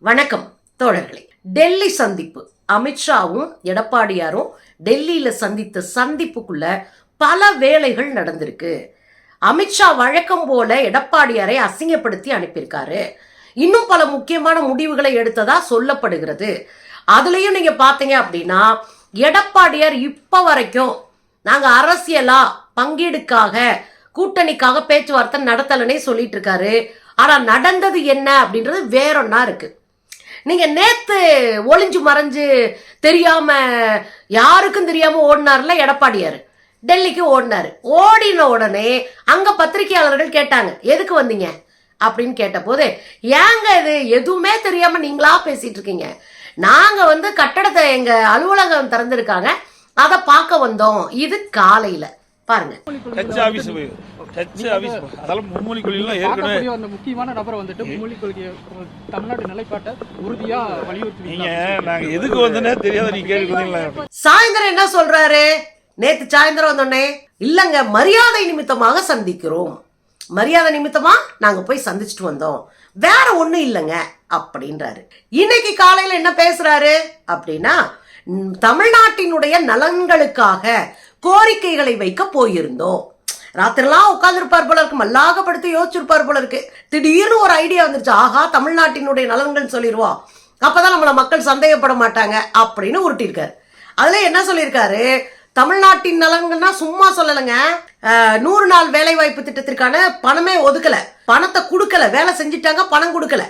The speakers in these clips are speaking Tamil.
வணக்கம் தோழர்களே. டெல்லி சந்திப்பு. அமித்ஷாவும் எடப்பாடியாரும் டெல்லியில சந்தித்த சந்திப்புக்குள்ள பல வேலைகள் நடந்திருக்கு. அமித்ஷா வழக்கம் போல எடப்பாடியாரை அசிங்கப்படுத்தி அனுப்பியிருக்காரு. இன்னும் பல முக்கியமான முடிவுகளை எடுத்ததா சொல்லப்படுகிறது. அதுலயும் நீங்க பாத்தீங்க அப்படின்னா எடப்பாடியார் இப்ப வரைக்கும் நாங்க அரசியலா பங்கீடுக்காக கூட்டணிக்காக பேச்சுவார்த்தை நடத்தலனே சொல்லிட்டு இருக்காரு. ஆனா நடந்தது என்ன அப்படின்றது வேறொன்னா இருக்கு. நீங்க நேத்து ஒளிஞ்சு மறைஞ்சு தெரியாம யாருக்கும் தெரியாம ஓடினார்ல எடப்பாடியார். டெல்லிக்கு ஓடினாரு. ஓடின உடனே அங்க பத்திரிகையாளர்கள் கேட்டாங்க எதுக்கு வந்தீங்க? அப்படின்னு கேட்டபோது ஏங்க இது எதுவுமே தெரியாம நீங்களா பேசிட்டு இருக்கீங்க? நாங்க வந்து கட்டடத்தை எங்க அலுவலகம் திறந்திருக்காங்க. அதை பார்க்க வந்தோம். இது காலையில. பாருங்க. டச் ஆபீஸ் போய் டச் ஆபீஸ் அதெல்லாம் மும்மொழி கொள்கைலாம் ஏற்கனவே பார்க்கக்கூடிய அந்த முக்கியமான நபரை வந்துட்டு மும்மொழி கொள்கையை தமிழ்நாட்டு நிலைப்பாட்டை உறுதியா வலியுறுத்தி நீங்க நாங்க எதுக்கு வந்தனே தெரியாத நீங்க கேட்குறீங்களா சாயந்தரம் என்ன சொல்றாரு? நேத்து சாயந்தரம் வந்தோடனே இல்லங்க மரியாதை நிமித்தமாக சந்திக்கிறோம். மரியாதை நிமித்தமா நாங்க போய் சந்திச்சுட்டு வந்தோம். வேற ஒண்ணும் இல்லைங்க அப்படின்றாரு. இன்னைக்கு காலையில என்ன பேசுறாரு? அப்படின்னா தமிழ்நாட்டினுடைய நலன்களுக்காக கோரிக்கைகளை வைக்க போயிருந்தோம். ராத்திரிலாம் உட்காந்துருப்பார் போல இருக்கு மல்லாக படுத்து யோசிச்சிருப்பார் போல இருக்கு. திடீர்னு ஒரு ஐடியா வந்துருச்சு. ஆஹா தமிழ்நாட்டினுடைய நலன்கள் சொல்லிடுவோம் அப்பதான் நம்மள மக்கள் சந்தேகப்பட மாட்டாங்க அப்படின்னு உருட்டியிருக்காரு அதுல என்ன சொல்லியிருக்காரு தமிழ்நாட்டின் நலன்கள்னா சும்மா சொல்லலைங்க. நூறு நாள் வேலை வாய்ப்பு திட்டத்திற்கான பணமே ஒதுக்கல. பணத்தை கொடுக்கல. வேலை செஞ்சுட்டாங்க பணம் கொடுக்கல.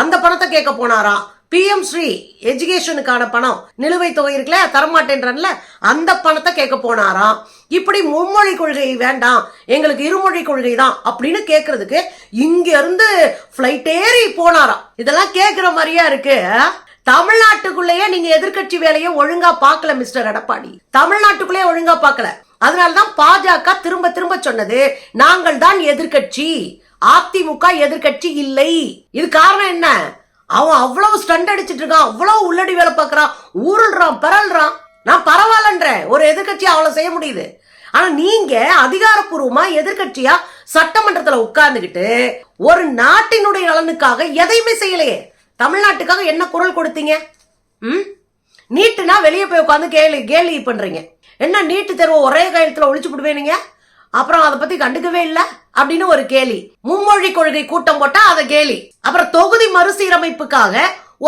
அந்த பணத்தை கேட்க போனாராம். பிஎம் ஸ்ரீ எஜுகேஷனுக்கான பணம். நிலுவைத் தொகை இருக்குல்ல தரமாட்டேன்றன்ல அந்த பணத்தை கேட்க போனாராம். இப்படி மும்மொழி கொள்கை வேண்டாம் எங்களுக்கு இருமொழி கொள்கை தான் அப்படின்னு கேட்கறதுக்கு இங்க இருந்து பிளைட் ஏறி போனாராம். இதெல்லாம் கேட்கிற மாதிரியா இருக்கு? தமிழ்நாட்டுக்குள்ளேயே நீங்க எதிர்க்கட்சி வேலையை ஒழுங்கா பார்க்கல மிஸ்டர் எடப்பாடி. தமிழ்நாட்டுக்குள்ளேயே ஒழுங்கா பார்க்கல. அதனாலதான் பாஜக திரும்ப திரும்ப சொன்னது நாங்கள் தான் எதிர்க்கட்சி. அதிமுக எதிர்க்கட்சி இல்லை. இது காரணம் என்ன? அவன் அவ்வளவு ஸ்டண்ட் அடிச்சிட்டு இருக்கான் அவ்வளவு உள்ளடி வேலை பார்க்கறான் ஊருள்றான் பரல்றான் நான் பரவாயில்லன்றேன். ஒரு எதிர்கட்சி அவ்வளவு செய்ய முடியுது. ஆனா நீங்க அதிகாரப்பூர்வமா எதிர்க்கட்சியா சட்டமன்றத்துல உட்கார்ந்துகிட்டு ஒரு நாட்டினுடைய நலனுக்காக எதையுமே செய்யலையே. தமிழ்நாட்டுக்காக என்ன குரல் கொடுத்தீங்க? ம்? நீட்டுனா வெளியே போய் உட்காந்து கேலி கேலி பண்றீங்க. என்ன நீட்டு தேர்வை ஒரே கையெழுத்துல ஒழிச்சு விடுவேனுங்க அப்புறம் அதை பத்தி கண்டுக்கவே இல்ல அப்படின்னு ஒரு கேலி. மும்மொழி கொள்கை கூட்டம் போட்டா அதை கேலி. அப்புறம் தொகுதி மறுசீரமைப்புக்காக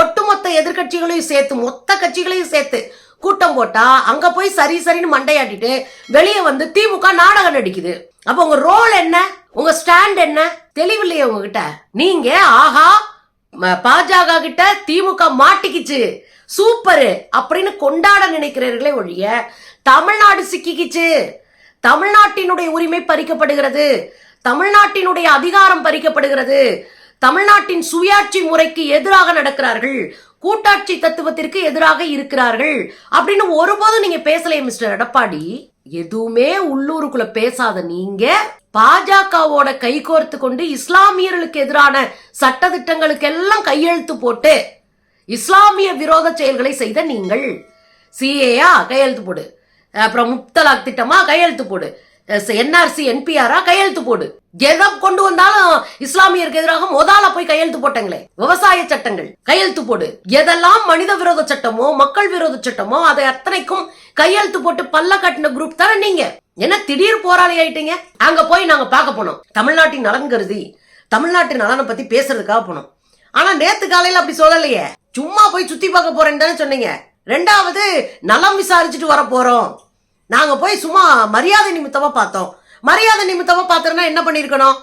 ஒட்டுமொத்த எதிர்க்கட்சிகளையும் சேர்த்து மொத்த கட்சிகளையும் சேர்த்து கூட்டம் போட்டா அங்க போய் சரி சரின்னு மண்டையாட்டிட்டு வெளியே வந்து திமுக நாடகம் நடிக்குது. அப்ப உங்க ரோல் என்ன? உங்க ஸ்டாண்ட் என்ன? தெளிவில்லையே உங்ககிட்ட? நீங்க ஆஹா பாஜக கிட்ட திமுக மாட்டிக்கிச்சு சூப்பரு அப்படின்னு கொண்டாட நினைக்கிறீர்களே ஒழிய தமிழ்நாடு சிக்கிக்கிச்சு. தமிழ்நாட்டினுடைய உரிமை பறிக்கப்படுகிறது. தமிழ்நாட்டினுடைய அதிகாரம் பறிக்கப்படுகிறது. தமிழ்நாட்டின் சுயாட்சி முறைக்கு எதிராக நடக்கிறார்கள். கூட்டாட்சி தத்துவத்திற்கு எதிராக இருக்கிறார்கள். அப்படின்னு ஒருபோதும் நீங்க பேசலையே மிஸ்டர் எடப்பாடி. எதுவுமே உள்ளூருக்குள்ள பேசாத நீங்க பாஜகவோட கைகோர்த்து கொண்டு இஸ்லாமியர்களுக்கு எதிரான சட்டதிட்டங்களுக்கு எல்லாம் கையெழுத்து போட்டு இஸ்லாமிய விரோத செயல்களை செய்த நீங்கள். சிஏயா கையெழுத்து போடு. அப்புறம் முத்தலாக் திட்டமா கையெழுத்து போடு. என்ஆர்சி என்பிஆரா கையெழுத்து போடு. எதை கொண்டு வந்தாலும் இஸ்லாமியருக்கு எதிராக முதல்ல போய் கையெழுத்து போட்டாங்களே. விவசாய சட்டங்கள் கையெழுத்து போடு. எதெல்லாம் மனித விரோத சட்டமோ மக்கள் விரோத சட்டமோ அதை அத்தனைக்கும் கையெழுத்து போட்டு பல்ல கட்டின குரூப் தானே நீங்க. என்ன திடீர் போராளி ஆயிட்டீங்க? அங்க போய் நாங்க பார்க்க போனோம். தமிழ்நாட்டின் நலன் கருதி தமிழ்நாட்டின் நலனை பத்தி பேசுறதுக்காக போனோம். ஆனா நேத்து காலையில அப்படி சொல்லலையே. சும்மா போய் சுத்தி பார்க்க போறேன்னு தானே சொன்னீங்க. ரெண்டாவது நலம் விசாரிச்சுட்டு வர போறோம். நாங்கள் போய் சும்மா மரியாதை நிமித்தமாக பார்த்தோம். மரியாதை நிமித்தமாக பார்த்தோம்னா என்ன பண்ணியிருக்கணும்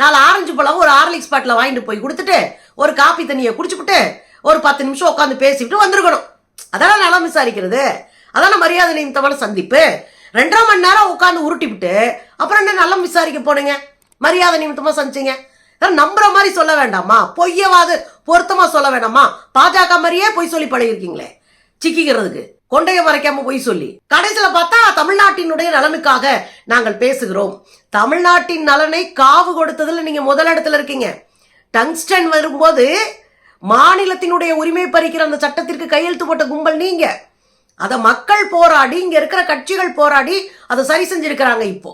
நாலு ஆரஞ்சு பழம் ஒரு ஆர்லிக்ஸ் பாட்டில் வாங்கிட்டு போய் கொடுத்துட்டு ஒரு காப்பி தண்ணியை குடிச்சுக்கிட்டு ஒரு பத்து நிமிஷம் உட்காந்து பேசிக்கிட்டு வந்திருக்கணும். அதெல்லாம் நலம் விசாரிக்கிறது. அதான மரியாதை நிமித்தமான சந்திப்பு? ரெண்டரை மணி நேரம் உட்காந்து உருட்டிவிட்டு அப்புறம் என்ன நலம் விசாரிக்க போனீங்க? மரியாதை நிமித்தமாக சந்திச்சீங்க. நம்புற மாதிரி சொல்ல வேண்டாமா? பொய்யவாது பொருத்தமாக சொல்ல வேண்டாமா? பாஜக மாதிரியே பொய் சொல்லி பழகிருக்கீங்களே சிக்கிக்கிறதுக்கு. கொண்டைய மறைக்காம போய் சொல்லி. கடைசியில பார்த்தா தமிழ்நாட்டினுடைய நலனுக்காக நாங்கள் பேசுகிறோம். தமிழ்நாட்டின் நலனை காவு கொடுத்ததுல நீங்க முதலிடத்துல இருக்கீங்க. டங்ஸ்டன் வரும்போது மாநிலத்தினுடைய உரிமை பறிக்கிற அந்த சட்டத்திற்கு கையெழுத்து போட்ட கும்பல் நீங்க. அத மக்கள் போராடி இங்க இருக்கிற கட்சிகள் போராடி அதை சரி செஞ்சிருக்கிறாங்க இப்போ.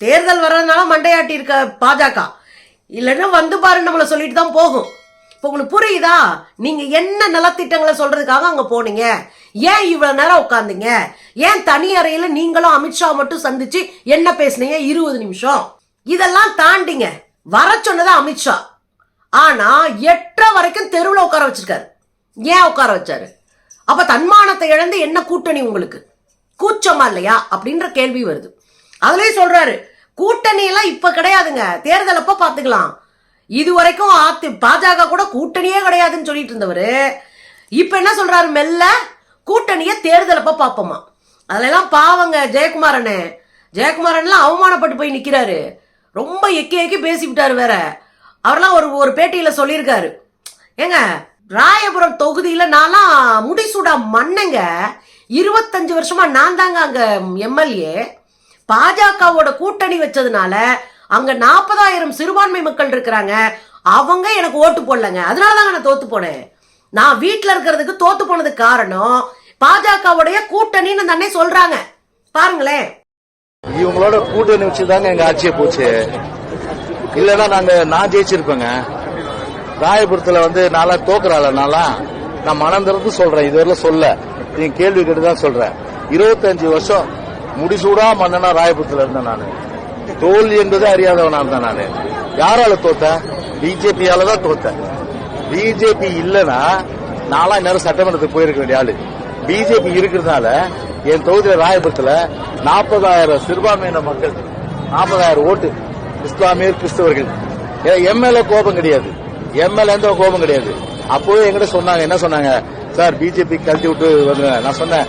தேர்தல் வர்றதுனால மண்டையாட்டி இருக்க பாஜக. இல்லைன்னா வந்து பாரு நம்மளை சொல்லிட்டு தான் போகும். இப்போ உங்களுக்கு புரியுதா? நீங்க என்ன நலத்திட்டங்களை சொல்றதுக்காக அங்க போனீங்க? ஏன் இவ்வளவு நேரம் உட்காந்தீங்க ஏன் தனி அறையில நீங்களும் அமித்ஷா மட்டும் சந்திச்சு என்ன பேசுனீங்க? இருபது நிமிஷம். இதெல்லாம் தாண்டிங்க. வர சொன்னது அமித்ஷா ஆனா எட்டரை வரைக்கும் தெருவில் உட்கார வச்சிருக்காரு. ஏன் உட்கார வச்சாரு? அப்ப தன்மானத்தை இழந்து என்ன கூட்டணி உங்களுக்கு? கூச்சமா இல்லையா? அப்படின்ற கேள்வி வருது. அதுலயே சொல்றாரு கூட்டணி எல்லாம் இப்ப கிடையாதுங்க. தேர்தல் அப்ப பாத்துக்கலாம். இது வரைக்கும் அதி பாஜக கூட கூட்டணியே கிடையாதுன்னு சொல்லிட்டு இருந்தவர். இப்ப என்ன சொல்றாரு மெல்ல? கூட்டணிய தேர்தலப்ப அப்ப பாப்போமா. அதெல்லாம் பாவங்க ஜெயக்குமாரனே. ஜெயக்குமாரன்லாம் அவமானப்பட்டு போய் நிக்கிறாரு. ரொம்ப எக்கி எக்கி பேசிவிட்டாரு வேற. அவரெல்லாம் ஒரு ஒரு பேட்டியில சொல்லியிருக்காரு. ஏங்க ராயபுரம் தொகுதியில நான்லாம் முடிசூடா மன்னங்க. இருபத்தஞ்சு வருஷமா நான் தாங்க அங்க எம்எல்ஏ. பாஜகவோட கூட்டணி வச்சதுனால அங்க நாற்பதாயிரம் சிறுபான்மை மக்கள் இருக்கிறாங்க. அவங்க எனக்கு ஓட்டு போடலங்க. அதனால தாங்க நான் தோத்து போனேன். நான் வீட்டில் இருக்கிறதுக்கு தோத்து போனது காரணம் பாஜகவுடைய கூட்டணின்னு அந்த அண்ணே சொல்றாங்க. பாருங்களேன். இவங்களோட கூட்டணி வச்சுதாங்க எங்க ஆட்சியை போச்சு. இல்லைன்னா நாங்க நான் ஜெயிச்சிருப்பேங்க. ராயபுரத்துல வந்து நாளா தோக்குறாள் நாளா நான் மனம் திறந்து சொல்றேன் இதுவரை சொல்ல. நீங்க கேள்வி கேட்டு தான் சொல்றேன். இருபத்தஞ்சு வருஷம் முடிசூடா மன்னனா ராயபுரத்துல இருந்தேன் நான். தோல்வி என்பது அறியாதவனா இருந்தேன் நான். யாரால தோத்த பிஜேபியால தான் தோத்தேன். பிஜேபி இல்லைன்னா நாளா நேரம் சட்டமன்றத்துக்கு போயிருக்க வேண்டிய ஆளு. பிஜேபி இருக்கிறதுனால என் தொகுதியில் ராயபுரத்தில் நாற்பதாயிரம் சிறுபான்மையின மக்கள் நாற்பதாயிரம் ஓட்டு இஸ்லாமியர் கிறிஸ்தவர்கள். எம்எல்ஏ கோபம் கிடையாது. எம்எல்ஏ எந்த கோபம் கிடையாது. அப்போவே எங்கிட்ட சொன்னாங்க என்ன சொன்னாங்க? சார் பிஜேபி கழட்டி விட்டு வந்துங்க நான் சொன்னேன்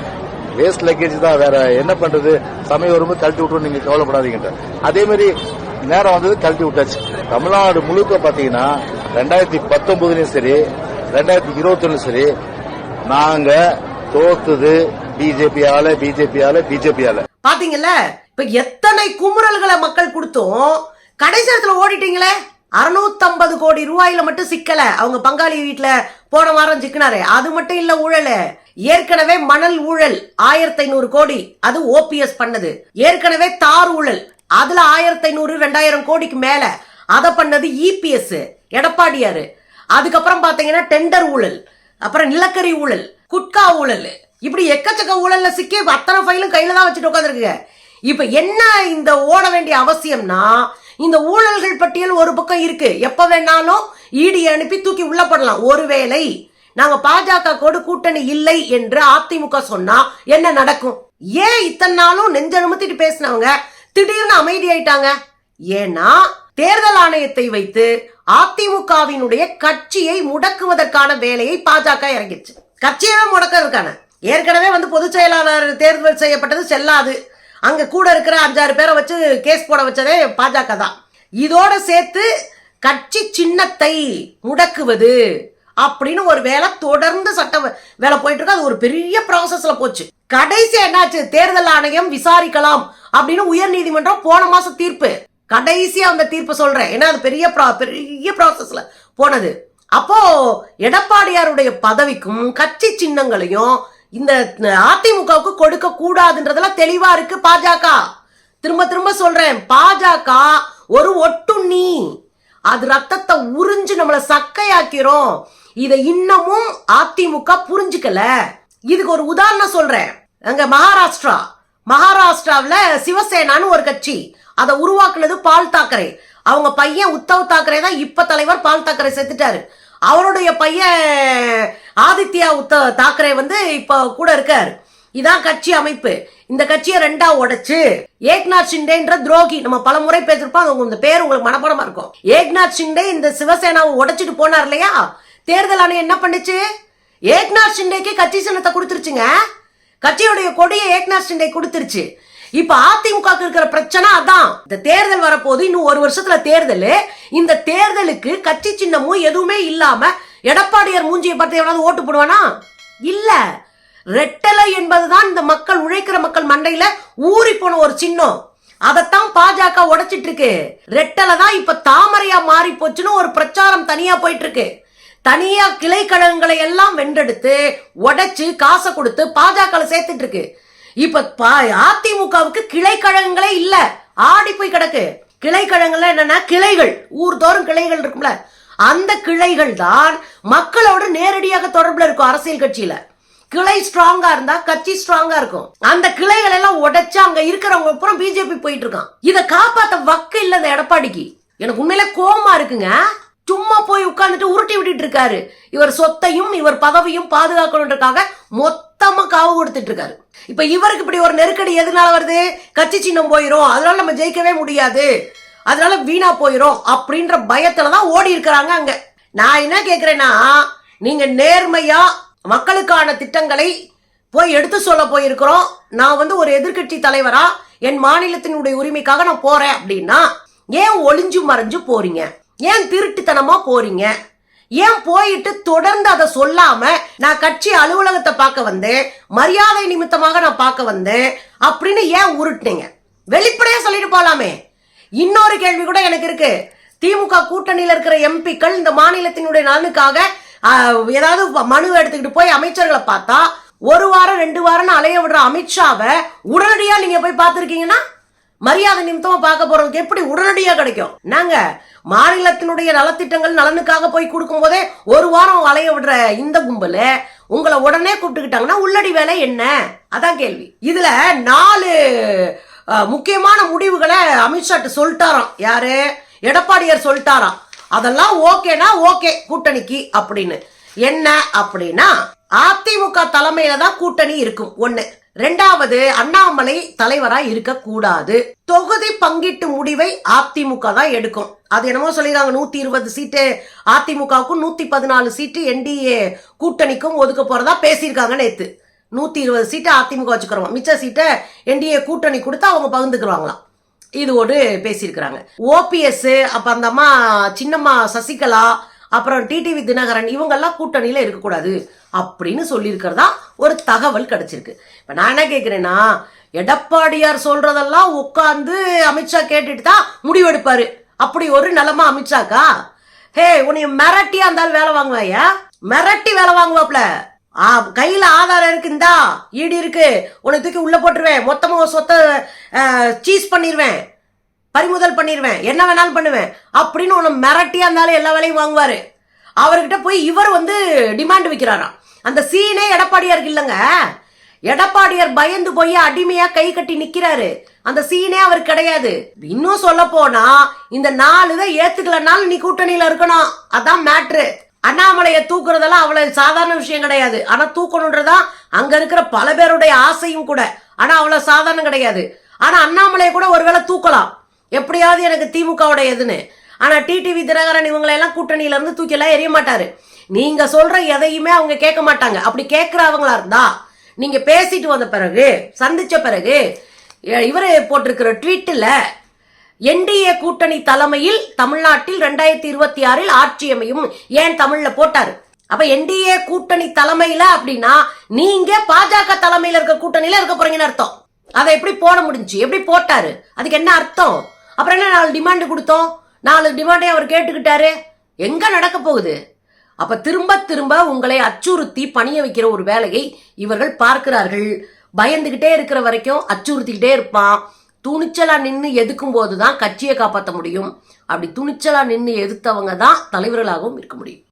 வேஸ்ட் லக்கேஜ் தான் வேற என்ன பண்றது? சமயம் வரும்போது கழட்டி விட்டு நீங்க கவலைப்படாதீங்க அதே மாதிரி நேரம் வந்தது கழட்டி விட்டாச்சு. தமிழ்நாடு முழுக்க பாத்தீங்கன்னா ரெண்டாயிரத்தி பத்தொன்பதுலயும் சரி ரெண்டாயிரத்தி இருபத்தி சரி நாங்க தோத்துது பிஜேபியால பிஜேபியால பிஜேபியால. பாத்தீங்கல்ல? இப்ப எத்தனை குமுறல்களை மக்கள் கொடுத்தும்? கடைசி நேரத்துல ஓடிட்டீங்களே? அறுநூத்தம்பது கோடி ரூபாயில மட்டும் சிக்கல. அவங்க பங்காளி வீட்டுல போன வாரம் சிக்கினாரு. அது மட்டும் இல்ல ஊழல். ஏற்கனவே மணல் ஊழல் ஆயிரத்தி ஐநூறு கோடி அது ஓபிஎஸ் பண்ணது. ஏற்கனவே தார் ஊழல். அதுல ஆயிரத்தி ஐநூறு ரெண்டாயிரம் கோடிக்கு மேல. அதை பண்ணது இபிஎஸ் எடப்பாடியாரு. அதுக்கப்புறம் பாத்தீங்கன்னா டெண்டர் ஊழல் அப்புறம் நிலக்கரி ஊழல் குட்கா ஊழல். இப்படி எக்கச்சக்க ஊழல்ல சிக்கி அத்தனை ஃபைலும் கையில தான் வச்சுட்டு உட்காந்துருக்குங்க இப்ப என்ன இந்த ஓட வேண்டிய அவசியம்னா இந்த ஊழல்கள் பட்டியல் ஒரு பக்கம் இருக்கு. எப்ப வேணாலும் ஈடி அனுப்பி தூக்கி உள்ள போடலாம். ஒருவேளை நாங்க பாஜக கோடு கூட்டணி இல்லை என்று அதிமுக சொன்னா என்ன நடக்கும்? ஏன் இத்தனை நாளும் நெஞ்செழுமத்திட்டு பேசினவங்க? திடீர்னு அமைதியாயிட்டாங்க. ஏன்னா தேர்தல் ஆணையத்தை வைத்து அதிமுகவினுடைய கட்சியை முடக்குவதற்கான வேலையை பாஜக இறங்கிடுச்சு. கட்சியவே முடக்கிறதுக்கான. ஏற்கனவே வந்து பொதுச் செயலாளர் தேர்தல் செய்யப்பட்டது செல்லாது. அங்க கூட இருக்கிற அஞ்சாறு பேரை வச்சு கேஸ் போட வச்சதே பாஜக தான். இதோட சேர்த்து கட்சி சின்னத்தை முடக்குவது அப்படின்னு ஒரு வேலை தொடர்ந்து சட்ட வேலை போயிட்டு இருக்கு. அது ஒரு பெரிய ப்ராசஸ்ல போச்சு. கடைசி என்னாச்சு? தேர்தல் ஆணையம் விசாரிக்கலாம் அப்படின்னு உயர் நீதிமன்றம் போன மாசம் தீர்ப்பு. கடைசியாக அந்த தீர்ப்பு சொல்கிறேன் ஏன்னா அது பெரிய ப்ரா- பெரிய ப்ராசஸில் போனது. அப்போ எடப்பாடியாருடைய பதவிக்கும் கட்சி சின்னங்களையும் இந்த அதிமுகவுக்கு கொடுக்க கூடாதுன்றதெல்லாம் தெளிவா இருக்கு பாஜக. திரும்ப திரும்ப சொல்றேன். பாஜக ஒரு ஒட்டுண்ணி. அது ரத்தத்தை உறிஞ்சு நம்மளை சக்கையாக்கிறோம். இதை இன்னமும் அதிமுக புரிஞ்சுக்கல. இதுக்கு ஒரு உதாரணம் சொல்றேன். அங்க மகாராஷ்டிரா. மகாராஷ்டிராவில் சிவசேனான்னு ஒரு கட்சி. அதை உருவாக்குனது பால் தாக்கரே. அவங்க பையன் உத்தவ் தாக்கரே தான் இப்ப தலைவர் பால் தாக்கரே செத்துட்டாரு. அவருடைய பையன் ஆதித்யா உத்த தாக்கரே வந்து இப்ப கூட இருக்காரு. இதான் கட்சி அமைப்பு. இந்த கட்சியை ரெண்டா உடைச்சு ஏக்நாத் ஷிண்டேன்ற துரோகி நம்ம பல முறை பேசிருப்போம் அது இந்த பேர் உங்களுக்கு மனப்படமா இருக்கும். ஏக்நாத் ஷிண்டே இந்த சிவசேனாவை உடைச்சிட்டு போனார் இல்லையா? தேர்தல் ஆணையம் என்ன பண்ணுச்சு? ஏக்நாத் ஷிண்டேக்கு கட்சி சின்னத்தை கொடுத்துருச்சுங்க. கட்சியுடைய கொடியை ஏக்நாத் ஷிண்டே கொடுத்துருச்சு. இப்ப அதிமுக இருக்கிற பிரச்சனை அதான். இந்த தேர்தல் வரப்போது இன்னும் ஒரு வருஷத்துல தேர்தல். இந்த தேர்தலுக்கு கட்சி சின்னமும் எதுவுமே இல்லாம எடப்பாடியார் மூஞ்சியை பார்த்து எவனாவது ஓட்டு போடுவானா? இல்ல. ரெட்டலை என்பதுதான் இந்த மக்கள் உழைக்கிற மக்கள் மண்டையில ஊறி போன ஒரு சின்னம். அதைத்தான் பாஜக உடைச்சிட்டு இருக்கு ரெட்டலை தான் இப்ப தாமரையா மாறி போச்சுன்னு ஒரு பிரச்சாரம் தனியா போயிட்டு இருக்கு தனியா கிளை கழகங்களை எல்லாம் வென்றெடுத்து உடைச்சு காசை கொடுத்து பாஜக சேர்த்துட்டு இருக்கு இப்ப பா- அதிமுகவுக்கு கிளை கழகங்களே இல்ல. ஆடி போய் கிடக்கு. கிளை கழகங்கள்ல என்னன்னா கிளைகள். ஊர் தோறும் கிளைகள் இருக்கும்ல. அந்த கிளைகள் தான் மக்களோடு நேரடியாக தொடர்புல இருக்கும் அரசியல் கட்சியில. கிளை ஸ்ட்ராங்கா இருந்தா கட்சி ஸ்ட்ராங்கா இருக்கும். அந்த கிளைகள் எல்லாம் உடைச்சு அங்க இருக்கிறவங்க அப்புறம் பிஜேபி போயிட்டு இருக்கான். இதை காப்பாத்த வக்கு இல்ல இந்த எடப்பாடிக்கு. எனக்கு உண்மையில கோபமா இருக்குங்க. சும்மா போய் உட்கார்ந்துட்டு உருட்டி விட்டுட்டு இருக்காரு. இவர் சொத்தையும் இவர் பதவியும் பாதுகாக்கணுன்றதுக்காக மொத்தமாக காவு கொடுத்துட்டு இருக்காரு. இப்போ இவருக்கு இப்படி ஒரு நெருக்கடி எதனால வருது? கட்சி சின்னம் போயிடும் அதனால நம்ம ஜெயிக்கவே முடியாது. அதனால வீணா போயிடும் அப்படின்ற பயத்துல தான் ஓடி இருக்கிறாங்க அங்க. நான் என்ன கேட்குறேன்னா நீங்க நேர்மையா மக்களுக்கான திட்டங்களை போய் எடுத்து சொல்ல போயிருக்கிறோம். நான் வந்து ஒரு எதிர்க்கட்சி தலைவரா என் மாநிலத்தினுடைய உரிமைக்காக நான் போறேன் அப்படின்னா ஏன் ஒளிஞ்சு மறைஞ்சு போறீங்க? ஏன் திருட்டுத்தனமா போறீங்க? ஏன் போயிட்டு தொடர்ந்து அதை சொல்லாம நான் கட்சி அலுவலகத்தை பார்க்க வந்தேன் மரியாதை நிமித்தமாக நான் பார்க்க வந்தேன் அப்படின்னு ஏன் உருட்டுனீங்க? வெளிப்படையா சொல்லிட்டு போலாமே. இன்னொரு கேள்வி கூட எனக்கு இருக்கு. திமுக கூட்டணியில் இருக்கிற எம்பிக்கள் இந்த மாநிலத்தினுடைய நலனுக்காக ஏதாவது மனு எடுத்துக்கிட்டு போய் அமைச்சர்களை பார்த்தா ஒரு வாரம் ரெண்டு வாரம்னு அலைய விடுற அமித்ஷாவை உடனடியா நீங்க போய் பார்த்துருக்கீங்கன்னா மரியாதை நிமித்தமா பார்க்க போறதுக்கு எப்படி உடனடியா கிடைக்கும்? நாங்க மாநிலத்தினுடைய நலத்திட்டங்கள் நலனுக்காக போய் கொடுக்கும் போதே ஒரு வாரம் வளைய விடுற இந்த கும்பல உங்களை உடனே கூப்பிட்டுக்கிட்டாங்கன்னா உள்ளடி வேலை என்ன? அதான் கேள்வி. இதுல நாலு முக்கியமான முடிவுகளை அமித்ஷாட்ட சொல்லிட்டாராம். யாரு? எடப்பாடியார் சொல்லிட்டாராம். அதெல்லாம் ஓகேனா ஓகே கூட்டணிக்கு அப்படின்னு. என்ன அப்படின்னா அதிமுக தலைமையில தான் கூட்டணி இருக்கும். ஒன்று ரெண்டாவது அண்ணாமலை தலைவரா இருக்க கூடாது தொகுதி பங்கீட்டு முடிவை அதிமுக தான் எடுக்கும். அது என்னமோ சொல்லிருக்காங்க நூத்தி இருபது சீட்டு அதிமுகவுக்கும் நூத்தி பதினாலு சீட்டு என்டிஏ கூட்டணிக்கும் ஒதுக்க போறதா பேசியிருக்காங்க நேத்து. நூத்தி இருபது சீட்டு அதிமுக வச்சுக்கிறோம். மிச்ச சீட்டை என்டிஏ கூட்டணி கொடுத்து அவங்க பகிர்ந்துக்கிறாங்களாம். இது ஒரு பேசியிருக்கிறாங்க. ஓபிஎஸ் அப்ப அந்த அம்மா சின்னம்மா சசிகலா அப்புறம் டிடிவி தினகரன் இவங்கெல்லாம் கூட்டணியில இருக்கக்கூடாது. அப்படின்னு சொல்லியிருக்கிறதா ஒரு தகவல் கிடைச்சிருக்கு. இப்போ நான் என்ன கேட்குறேன்னா எடப்பாடியார் சொல்றதெல்லாம் உட்காந்து அமித்ஷா கேட்டுட்டு தான் முடிவெடுப்பாரு. அப்படி ஒரு நிலமா அமித்ஷாக்கா? ஹே உன்னை மிரட்டியா இருந்தாலும் வேலை வாங்குவாயா? மிரட்டி வேலை வாங்குவாப்ல ஆ, கையில ஆதாரம் இருக்குந்தா ஈடு இருக்கு. உன்னை தூக்கி உள்ள போட்டுருவேன். மொத்தமா சொத்தை சீஸ் பண்ணிடுவேன் பறிமுதல் பண்ணிடுவேன் என்ன வேணாலும் பண்ணுவேன். அப்படின்னு உன்னை மிரட்டியா இருந்தாலும் எல்லா வேலையும் வாங்குவாரு. அவர்கிட்ட போய் இவர் வந்து டிமாண்ட் வைக்கிறாராம். அந்த சீனே எடப்பாடியாருக்கு இல்லைங்க. எடப்பாடியார் பயந்து போய் அடிமையா கை கட்டி நிக்கிறாரு. அந்த சீனே அவர் கிடையாது. இன்னும் சொல்ல போனா இந்த நாலு தான் ஏத்துக்கலனாலும் நீ கூட்டணியில இருக்கணும். அதான் மேட்ரு அண்ணாமலையை தூக்குறதெல்லாம் அவ்வளவு சாதாரண விஷயம் கிடையாது. ஆனா தூக்கணுன்றதான் அங்க இருக்கிற பல பேருடைய ஆசையும் கூட. ஆனா அவ்வளவு சாதாரணம் கிடையாது. ஆனா அண்ணாமலையை கூட ஒருவேளை தூக்கலாம். எப்படியாவது எனக்கு திமுகவோட எதுன்னு ஆனா டிடிவி தினகரன் இவங்களை எல்லாம் கூட்டணியில இருந்து தூக்கி எல்லாம் மாட்டாரு. நீங்க சொல்ற எதையுமே அவங்க கேட்க மாட்டாங்க. அப்படி கேட்கறவங்களா இருந்தா நீங்க பேசிட்டு வந்த பிறகு சந்திச்ச பிறகு இவர் போட்டிருக்கிற ட்வீட்டில் என்டிஏ கூட்டணி தலைமையில் தமிழ்நாட்டில் ரெண்டாயிரத்தி இருபத்தி ஆறில் ஆட்சி அமையும். ஏன் தமிழ்ல போட்டாரு? அப்ப என்டிஏ கூட்டணி தலைமையில அப்படின்னா நீங்க பாஜக தலைமையில இருக்க கூட்டணியில இருக்க போறீங்கன்னு அர்த்தம். அதை எப்படி போட முடிஞ்சுச்சு எப்படி போட்டாரு? அதுக்கு என்ன அர்த்தம்? அப்புறம் என்ன நாலு டிமாண்ட் கொடுத்தோம்? நாலு டிமாண்டே அவர் கேட்டுக்கிட்டாரு. எங்க நடக்க போகுது? அப்ப திரும்ப திரும்ப உங்களை அச்சுறுத்தி பணிய வைக்கிற ஒரு வேலையை இவர்கள் பார்க்கிறார்கள். பயந்துகிட்டே இருக்கிற வரைக்கும் அச்சுறுத்திக்கிட்டே இருப்பான். துணிச்சலா நின்று எதுக்கும் போதுதான் கட்சியை காப்பாற்ற முடியும். அப்படி துணிச்சலா நின்று எதிர்த்தவங்க தான் தலைவர்களாகவும் இருக்க முடியும்.